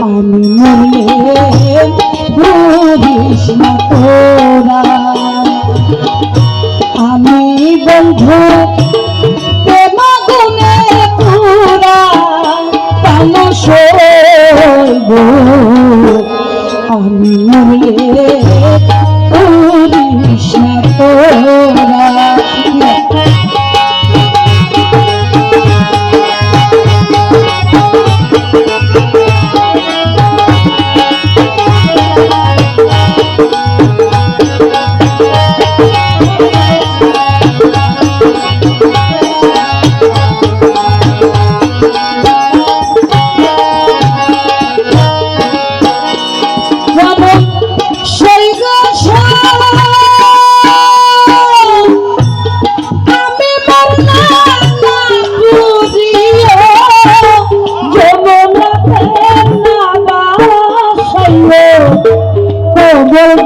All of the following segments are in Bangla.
আমি মনে ভরিস তোরা। আমি বন্ধু আমি মনে ভরিস তোরা। world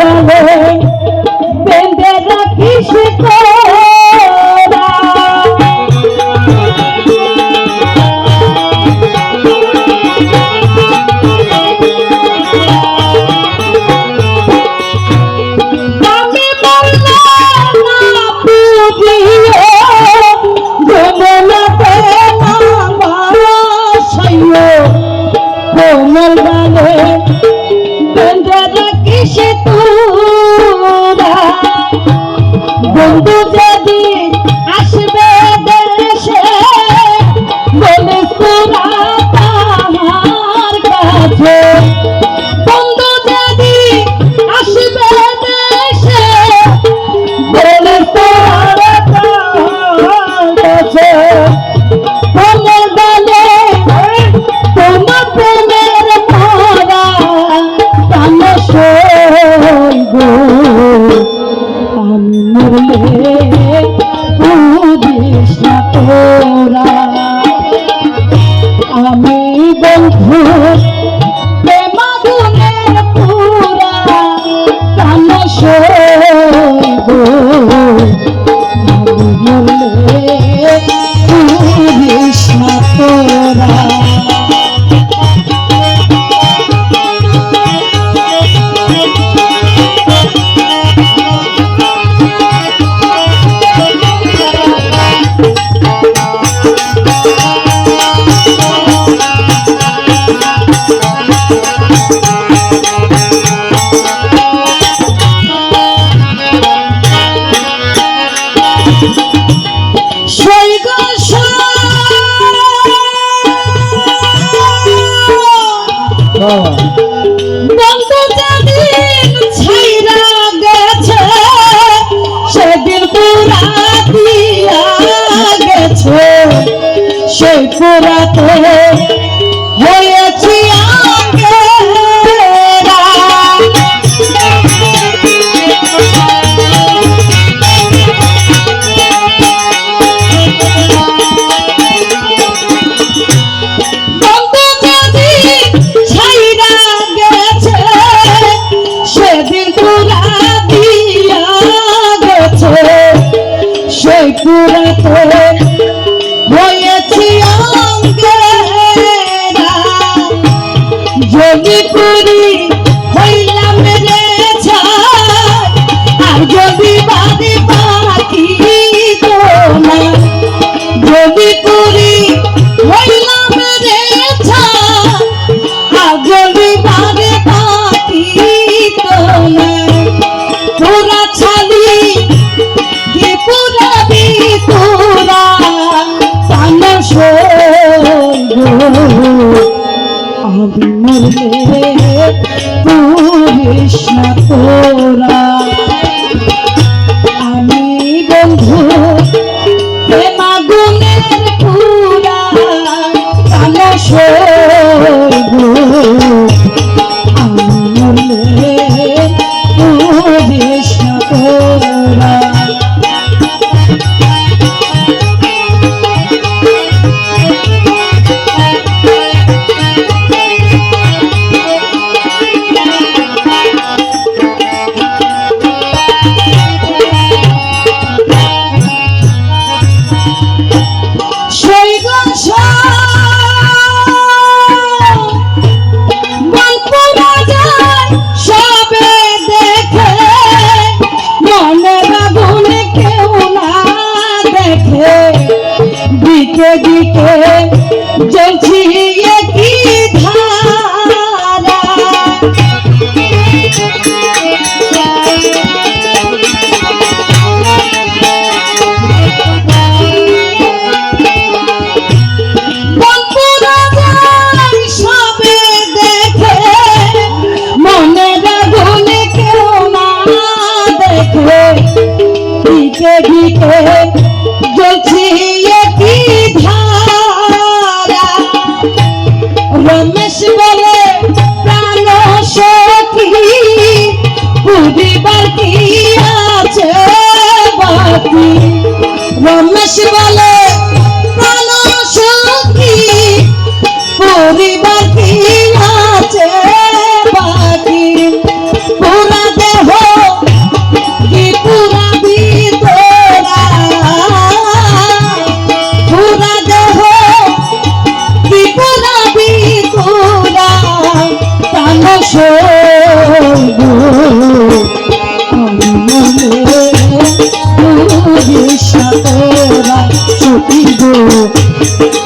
আমি মরলে যদি কৃষ্ণ তোরা। দিকে দিকে জ্বলছি একই ধারা। Take me, take me, বন্ধু